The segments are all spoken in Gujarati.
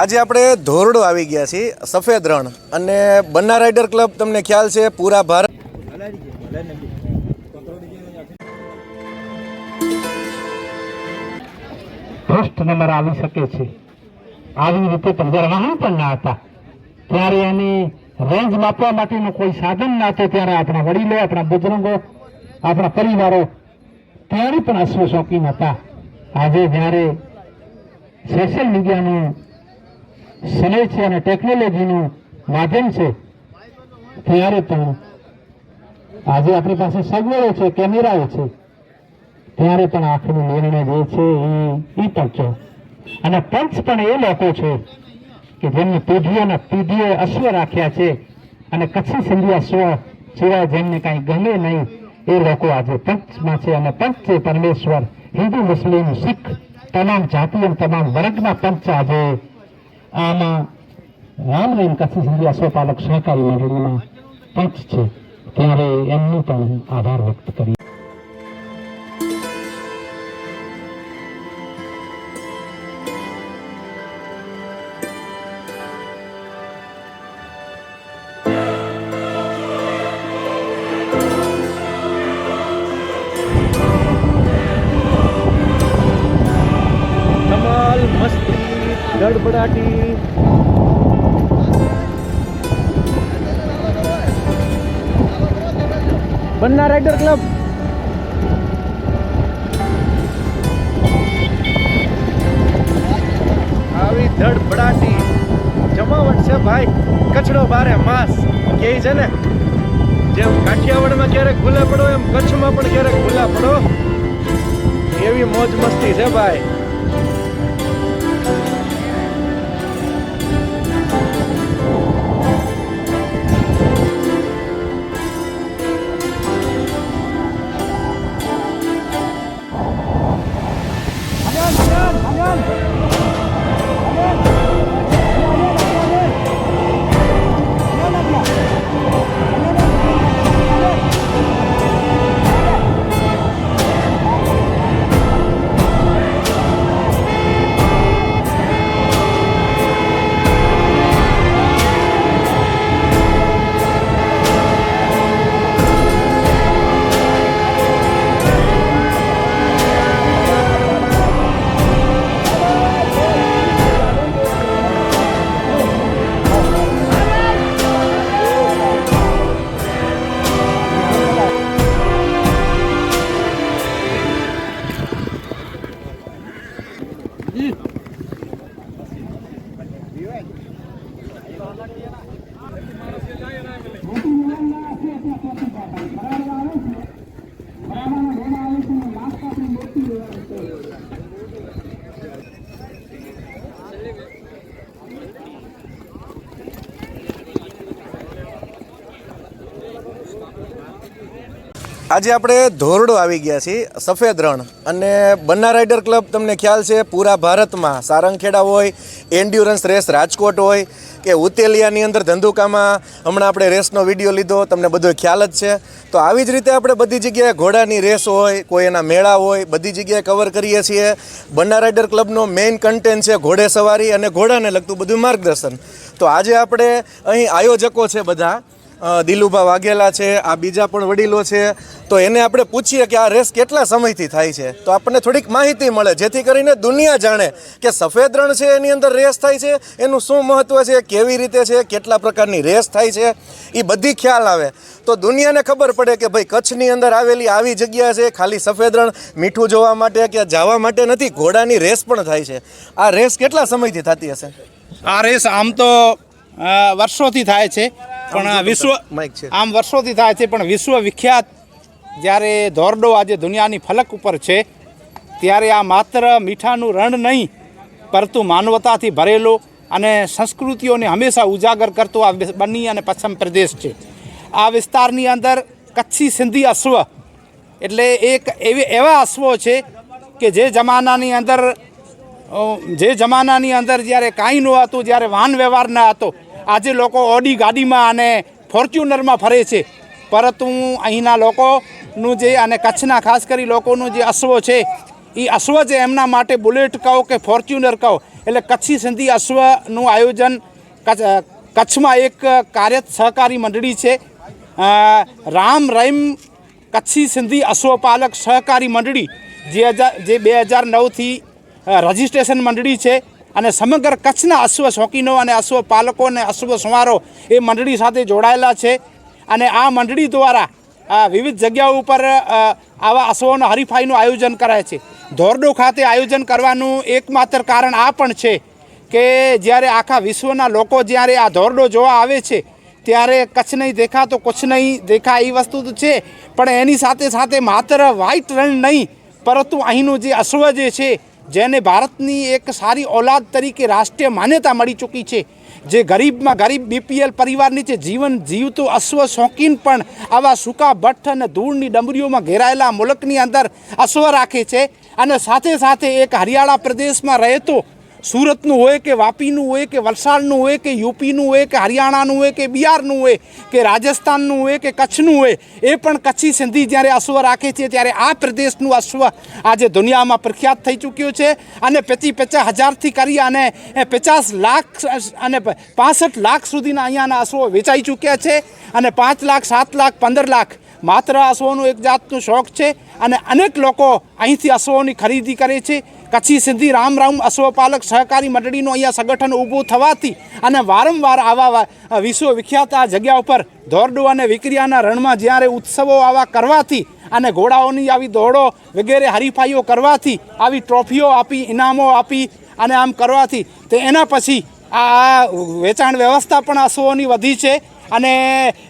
આજે આપણે ધોરડો આવી ગયા છીએ, સફેદ રણ. અને બન્ના રાઇડર ક્લબ તમને ખ્યાલ છે, પૂરા ભારત ફર્સ્ટ નંબર આવી શકે છે. આવી રીતે જ્યારે પણ ના હતા, ત્યારે એની રેન્જ માપવા માટેનું કોઈ સાધન ના હતું, ત્યારે આપણા વડીલો, આપણા બુજુર્ગો, આપણા પરિવારો ત્યારે પણ અશ્વ શોખીન હતા આજે જ્યારે સોશિયલ મીડિયાનું સમય છે અને ટેકનોલોજીનું માધ્યમ છે. ત્યારે પણ આજે આપણી પાસે સગવડો છે, કેમેરાઓ છે. ત્યારે પણ આંખનો નિર્ણય જે છે એ એ પંચો અને પંચ પણ એ લોકો છે કે જેમની પેઢીઓના પેઢીઓ અશ્વ રાખ્યા છે અને કચ્છી સિંધિયા સ્વ સિવાય જેમને કાંઈ ગમે નહીં એ લોકો આજે પંચમાં છે અને પંચ છે પરમેશ્વર, હિન્દુ, મુસ્લિમ, શીખ, તમામ જાતિ અને તમામ વર્ગના પંચ આજે આમાં રામ રહીમ કચ્છી સ્વપાલક અશ્વપાલક સહકારી મંડળીમાં પંચ છે. ત્યારે એમનું પણ આભાર વ્યક્ત કરી ગડબડાટી. Banna rider club. આવી ધડબડાટી. જમાવટ છે ભાઈ. કચડો ભારે માસ. કે છે ને, જેમ કાઠિયાવાડમાં ક્યારેક ભૂલા પડો, એમ કચ્છમાં પણ ક્યારેક ભૂલા પડો. એવી મોજ મસ્તી છે ભાઈ. આજે આપણે ધોરડો આવી ગયા છીએ, સફેદ રણ. અને બન્ના રાઇડર ક્લબ તમને ખ્યાલ છે, પૂરા ભારતમાં સારંગખેડા હોય એન્ડ્યુરન્સ રેસ રાજકોટ હોય, કે ઉતેલિયાની અંદર ધંધુકામાં હમણાં આપણે રેસનો વીડિયો લીધો, તમને બધો ખ્યાલ જ છે. તો આવી જ રીતે આપણે બધી જગ્યાએ ઘોડાની રેસ હોય, કોઈ એના મેળા હોય, બધી જગ્યાએ કવર કરીએ છીએ. બન્ના રાઇડર ક્લબનો મેઇન કન્ટેન્ટ છે ઘોડે સવારી અને ઘોડાને લગતું બધું માર્ગદર્શન. તો આજે આપણે અહીં આયોજકો છે બધા. દિલુભા વાઘેલા છે, આ બીજા પણ વડીલો છે. તો એને આપણે પૂછીએ કે આ રેસ કેટલા સમયથી થાય છે? તો આપણને થોડીક માહિતી મળે, જેથી કરીને દુનિયા જાણે કે સફેદ રણ છે એની અંદર રેસ થાય છે. એનું શું મહત્વ છે, કેવી રીતે છે, કેટલા પ્રકારની રેસ થાય છે એ બધી ખ્યાલ આવે. તો દુનિયાને ખબર પડે કે ભાઈ કચ્છની અંદર આવેલી આવી જગ્યા છે, ખાલી સફેદ રણ, મીઠું જોવા માટે કે જવા માટે નથી, ઘોડાની રેસ પણ થાય છે. આ રેસ કેટલા સમયથી થતી હશે? આ રેસ આમ તો વર્ષોથી થાય છે. પણ વિશ્વ છે. આમ વર્ષોથી થાય છે પણ વિશ્વ વિખ્યાત જ્યારે ધોરડો આજે દુનિયાની ફલક ઉપર છે ત્યારે આ માત્ર મીઠાનું રણ નહીં પરંતુ માનવતાથી ભરેલો અને સંસ્કૃતિઓને હંમેશા ઉજાગર કરતો આ બની અને પશ્ચિમ પ્રદેશ છે. આ વિસ્તારની અંદર કચ્છી સિંધી અશ્વ એટલે એક એવી એવા અશ્વો છે કે જે જમાનાની અંદર જે જમાનાની અંદર જ્યારે કાંઈ ન હતું જ્યારે વાહન વ્યવહાર ન હતો આજે લોકો ઓડી ગાડીમાં અને ફોર્ચ્યુનરમાં ફરે છે. પરંતુ અહીંના લોકોનું જે અને કચ્છના ખાસ કરી લોકોનું જે અશ્વ છે, એ અશ્વ જે એમના માટે બુલેટ કહો કે ફોર્ચ્યુનર કહો, એટલે કચ્છી સિંધી અશ્વનું આયોજન કચ્છ- કચ્છમાં એક કાર્યરત સહકારી મંડળી છે. રામ રહીમ કચ્છી સિંધી અશ્વપાલક સહકારી મંડળી, જે હજાર જે બે હજાર નવથી રજિસ્ટ્રેશન મંડળી છે. અને સમગ્ર કચ્છના અશ્વ શોખીનો અને અશ્વ પાલકો અને અશ્વ સંવારો એ મંડળી સાથે જોડાયેલા છે. અને આ મંડળી દ્વારા વિવિધ જગ્યાઓ ઉપર આવા અશ્વોના હરીફાઈનું આયોજન કરાય છે. ધોરડો ખાતે આયોજન કરવાનું એકમાત્ર કારણ આ પણ છે કે જ્યારે આખા વિશ્વના લોકો જ્યારે આ ધોરડો જોવા આવે છે, ત્યારે કચ્છ નહીં દેખા તો કચ્છ નહીં દેખા એ વસ્તુ તો છે. પણ એની સાથે સાથે માત્ર વ્હાઇટ રણ નહીં, પરંતુ અહીંનું જે અશ્વ જે છે જેને ભારતની એક સારી ઓલાદ તરીકે રાષ્ટ્રીય માન્યતા મળી ચૂકી છે. જે ગરીબમાં ગરીબ બીપીએલ પરિવારની છે જીવન જીવતું અશ્વ શોખીન પણ આવા સૂકા ભઠ્ઠ અને ધૂળની ડમરીઓમાં ઘેરાયેલા મુલકની અંદર અશ્વ રાખે છે અને સાથે સાથે એક હરિયાળા પ્રદેશમાં રહેતો સુરતનું હોય કે વાપીનું હોય કે વલસાડનું હોય કે યુપીનું હોય કે હરિયાણાનું હોય કે બિહારનું હોય કે રાજસ્થાનનું હોય કે કચ્છનું હોય, એ પણ કચ્છી સિંધી જ્યારે અશ્વ રાખે છે, ત્યારે આ પ્રદેશનું અશ્વ આજે દુનિયામાં પ્રખ્યાત થઈ ચૂક્યું છે અને પચી પચાસ હજારથી કરી અને પચાસ લાખ અને પાસઠ લાખ સુધીના અહીંયાના અશ્વો વેચાઈ ચૂક્યા છે અને પાંચ લાખ, સાત લાખ, પંદર લાખ માત્ર અશ્વોનું એક જાતનું શોખ છે અને અનેક લોકો અહીંથી અશ્વોની ખરીદી કરે છે. કચ્છી સિદ્ધિ રામ રામ અશ્વપાલક સહકારી મંડળીનું અહીંયા સંગઠન ઊભું થવાથી અને વારંવાર આવા વિશ્વવિખ્યાત વિશ્વ વિખ્યાત આ જગ્યા ઉપર ધોરડો અને વિક્રિયાના રણમાં જ્યારે ઉત્સવો આવા કરવાથી અને ઘોડાઓની આવી દોડો વગેરે હરીફાઈઓ કરવાથી આવી ટ્રોફીઓ આપી, ઇનામો આપી અને આમ કરવાથી તો એના પછી આ વેચાણ વ્યવસ્થા પણ અશ્વોની વધી છે અને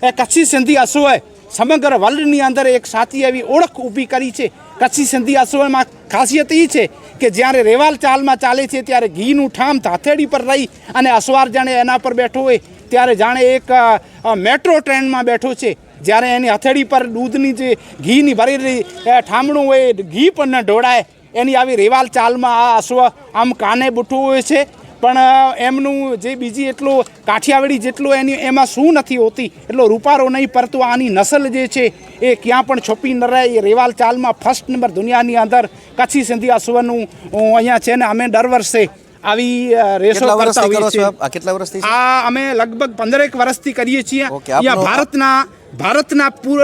એ કચ્છી સિંધી અશ્વએ સમગ્ર વર્લ્ડની અંદર એક સાચી એવી ઓળખ ઊભી કરી છે. કચ્છી સિંધી અશ્વમાં ખાસિયત એ છે કે જ્યારે રેવાલ ચાલમાં ચાલે છે, ત્યારે ઘીનું ઠામ થાથેડી પર રહી અને અસવાર જાણે એના પર બેઠો હોય, ત્યારે જાણે એક મેટ્રો ટ્રેનમાં બેઠો છે. જ્યારે એની હથેળી પર દૂધની જે ઘીની ભરેલી ઠામણું હોય ઘી પણ ન ઢોળાય. એની આવી રેવાલ ચાલમાં આ અશ્વ આમ કાને બુઠવું હોય છે. પણ એમનું જે બીજી એટલું કાઠિયાવાડી જેટલું એની એમાં શું નથી હોતી એટલો રૂપારો નહીં પરંતુ આની નસલ જે છે એ ક્યાં પણ છોપી ન રહે. એ રેવાલ ચાલમાં ફર્સ્ટ નંબર દુનિયાની અંદર કચ્છી સિંધિયા અશ્વનું અહીંયા છે ને અમે દર વર્ષે આવી રેસો કરતા હોઈએ છીએ. આ કેટલા વર્ષથી આ અમે લગભગ પંદરેક વર્ષથી કરીએ છીએ. અહીંયા ભારતના ભારતના પૂર્વ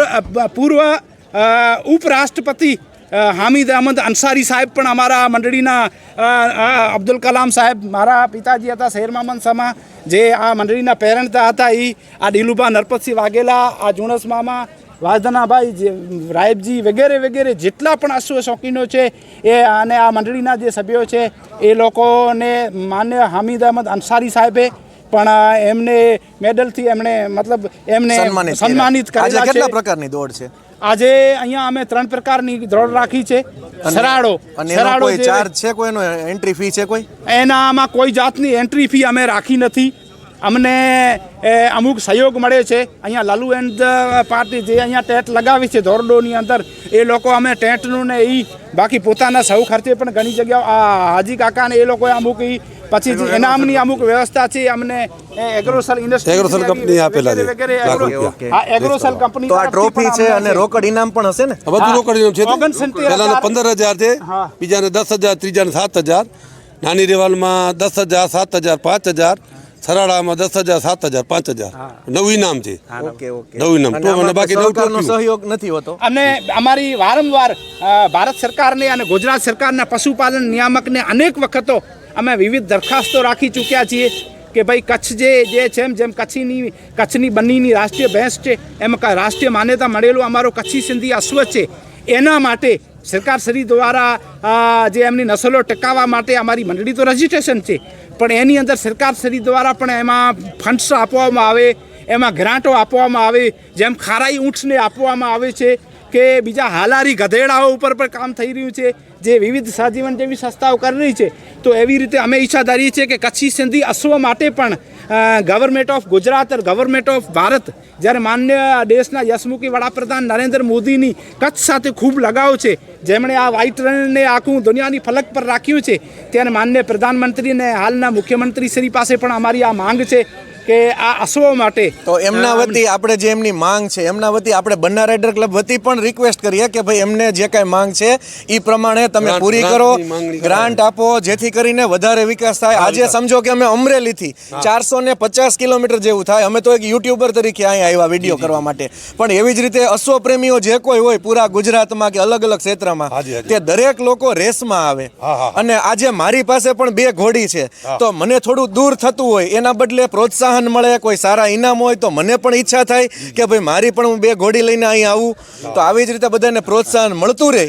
પૂર્વ ઉપરાષ્ટ્રપતિ હામિદ અહમદ અંસારી સાહેબ પણ અમારા મંડળીના અબ્દુલ કલામ સાહેબ મારા પિતાજી હતા શેર મામન સમા જે આ મંડળીના પેરણતા હતા એ આ ડીલુભા નરપતસિંહ વાઘેલા આ જુણસ મામા વાજદનાભાઈ જે રાયબજી વગેરે વગેરે જેટલા પણ અશ્વ શોખીનો છે એ અને આ મંડળીના જે સભ્યો છે એ લોકોને માન્ય હામિદ અહમદ અંસારી સાહેબે પણ એમને મેડલથી એમણે મતલબ એમને સન્માનિત કર્યા. સન્માનિત કેટલા પ્રકારની દોડ છે આજે અહીંયા અમે ત્રણ પ્રકારની દોડ રાખી છે. સરાડો સરાડો ચાર્જ છે? કોઈનો એન્ટ્રી ફી છે કોઈ? એનામાં કોઈ જાતની એન્ટ્રી ફી અમે રાખી નથી. અમને એ, અમુક સહયોગ મળે છે. અહીંયા લાલુ એન્ડ પાર્ટી જે અહીંયા ટેન્ટ લગાવી છે ધોરડોની અંદર એ લોકો અમે ટેન્ટનું ને એ બાકી પોતાના સૌ ખર્ચે પણ ઘણી જગ્યાઓ આ હાજી કાકાને એ લોકોએ અમુક ઈ પછી ઇનામની અમુક વ્યવસ્થા છે અમને એગ્રોસેલ ઇન્ડસ્ટ્રી એગ્રોસેલ કંપની આપેલા છે. વગેરે એગ્રો- રૂપિયા. એગ્રોસેલ કંપની તો આ ટ્રોફી છે અને રોકડ ઇનામ પણ હશે ને? બધું રોકડ ઇનામ છે પહેલાના પંદર હજાર છે બીજાને દસ હજાર ત્રીજાને સાત હજાર નાની રેવાલમાં દસ હજાર સાત હજાર પાંચ હજાર સરાડામાં દસ હજાર સાત હજાર પાંચ હજાર નવું ઇનામ છે. Okay okay. નવું ઇનામ. તો મને બાકી નવું સહયોગ નથી હોતો? અને અમારી વારંવાર ભારત સરકારને અને ગુજરાત સરકારના પશુપાલન નિયામકને અનેક વખતો અમે વિવિધ દરખાસ્તો રાખી ચૂક્યા છીએ કે ભાઈ કચ્છ જે જે છે એમ જેમ કચ્છની કચ્છની બન્નીની રાષ્ટ્રીય ભેંસ છે, એમ રાષ્ટ્રીય માન્યતા મળેલું અમારો કચ્છી સિંધી અશ્વ છે. એના માટે સરકાર શ્રી દ્વારા જે એમની નસલો ટકાવવા માટે અમારી મંડળી તો રજીસ્ટ્રેશન છે, પણ એની અંદર સરકાર શ્રી દ્વારા પણ એમાં ફંડ્સ આપવામાં આવે, એમાં ગ્રાન્ટો આપવામાં આવે, જેમ ખારાઈ ઊંટને આપવામાં આવે છે, કે બીજા હાલારી ગધેડાઓ ઉપર પણ કામ થઈ રહ્યું છે. જે વિવિધ સહજીવન જેવી સંસ્થાઓ કરી રહી છે, તો એવી રીતે અમે ઈચ્છા ધરીએ છીએ કે કચ્છી સિંધી અશ્વ માટે પણ government of Gujarat government of Bharat, જ્યારે માન્ય દેશના યશમુખી વડાપ્રધાન નરેન્દ્ર મોદીની કચ્છ સાથે ખૂબ લગાવ છે, જેમણે આ વ્હાઇટ રણને આખું દુનિયાની ફલક પર રાખ્યું છે, ત્યારે માન્ય પ્રધાનમંત્રી અને હાલના મુખ્યમંત્રી શ્રી પાસે પણ અમારી આ માંગ છે. કે આ અશ્વો માટે. તો એમના વતી આપણે જે એમની માંગ છે એમના વતી આપણે બંના રાઇડર ક્લબ વતી પણ રિક્વેસ્ટ કરીએ કે ભાઈ એમને જે કાંઈ માંગ છે એ પ્રમાણે તમે પૂરી કરો. ગ્રાન્ટ આપો જેથી કરીને વધારે વિકાસ થાય. આજે સમજો કે અમે અમરેલીથી ચારસો ને પચાસ કિલોમીટર જેવું થાય. અમે તો એક યુટ્યુબર તરીકે અહીંયા આવ્યા વીડિયો કરવા માટે. પણ એવી જ રીતે અશ્વ પ્રેમીઓ જે કોઈ હોય પૂરા ગુજરાતમાં કે અલગ અલગ ક્ષેત્રમાં. તે દરેક લોકો રેસમાં આવે. અને આજે મારી પાસે પણ બે ઘોડી છે. તો મને થોડું દૂર થતું હોય એના બદલે પ્રોત્સાહન મળે કોઈ સારા ઇનામ હોય તો મને પણ ઈચ્છા થાય કે ભાઈ મારી પણ હું બે ઘોડી લઈને અહીં આવું. તો આવી જ રીતે બધાને પ્રોત્સાહન મળતું રહે.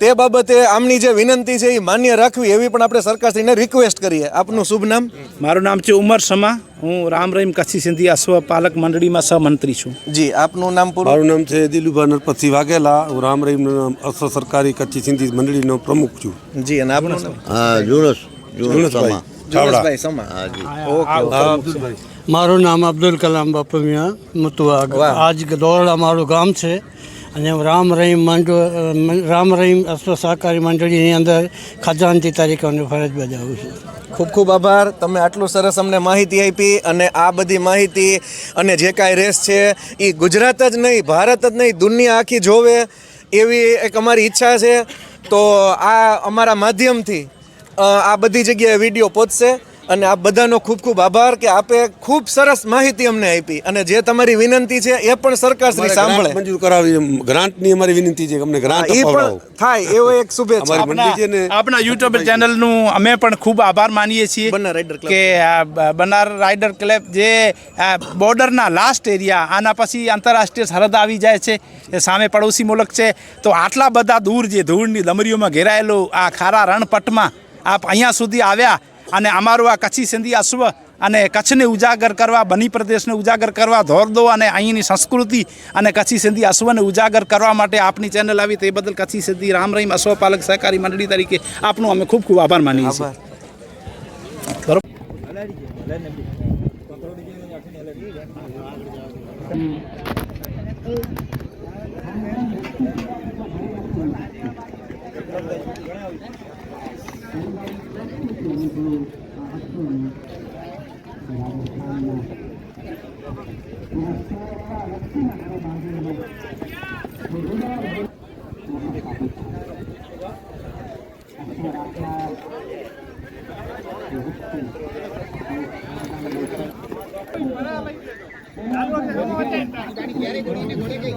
તે બાબતે આમની જે વિનંતી છે એ માન્ય રાખવી એવી પણ આપણે સરકારશ્રીને રિક્વેસ્ટ કરીએ. આપનું શુભ નામ? મારું નામ છે ઉમર સમા. હું રામ રહીમ કચ્છી સિંધી અશ્વ પાલક મંડળીમાં સહમંત્રી છું. જી આપનું નામ પૂરું? મારું નામ છે દિલુભા નરપતસિંહ વાઘેલા. હું રામ રહીમ અસ્વ સરકારી કચ્છી સિંધી મંડળીનો પ્રમુખ છું. જી અને આપનું જુણસ જુણસ જુણસભાઈ જુનેશભાઈ સમા. ઓકે. હા, અબ્દુલભાઈ. મારું નામ અબ્દુલ કલામ બાપુ મિયા મતુઆ આજ દોરડા મારું ગામ છે અને રામ રહીમ મંડળ રામ રહીમ અશ્વ સહકારી મંડળીની અંદર ખજાનતી તરીકે હું ફરજ બજાવું છું. ખૂબ ખૂબ આભાર. તમે આટલું સરસ અમને માહિતી આપી અને આ બધી માહિતી અને જે કાંઈ રેસ છે એ ગુજરાત જ નહીં ભારત જ નહીં દુનિયા આખી જોવે એવી એક અમારી ઈચ્છા છે. તો આ અમારા માધ્યમથી આ બધી જગ્યાએ વીડિયો પહોંચશે. અને આ બધાનો ખૂબ ખૂબ આભાર કે આપે ખૂબ સરસ માહિતી અમને આપી. અને જે તમારી વિનંતી છે એ પણ સરકાર શ્રી સાંભળે. મંજૂર કરાવી ગ્રાન્ટની અમારી વિનંતી છે કે અમને ગ્રાન્ટ એ પણ થાય એવો એક શુભેચ્છા. ને આપણા યુટ્યુબ ચેનલનું અમે પણ ખૂબ આભાર માનીએ છીએ બંને રાઇડર ક્લબ. કે આ બનાર રાઇડર ક્લબ જે આ બોર્ડરના લાસ્ટ એરિયા આના પછી આંતરરાષ્ટ્રીય સરહદ આવી જાય છે એ સામે પડોશી મુલક છે. તો આટલા બધા દૂર જે ધૂળની દમરીઓમાં ઘેરાયેલું આ ખારા રણપટમાં આપ અહીંયા સુધી આવ્યા અને અમારું આ કચ્છી સિંધી અશ્વ અને કચ્છને ઉજાગર કરવા, બની પ્રદેશને ઉજાગર કરવા ધોરદો અને અહીંની સંસ્કૃતિ અને કચ્છી સિંધી અશ્વને ઉજાગર કરવા માટે આપની ચેનલ આવી તે બદલ કચ્છી સિંધી રામ રહીમ અશ્વપાલક સહકારી મંડળી તરીકે આપનો અમે ખૂબ ખૂબ આભાર માનીએ છીએ. બરોબર. গাড়ি গিয়ে ঘুরিয়ে ঘুরে গিয়ে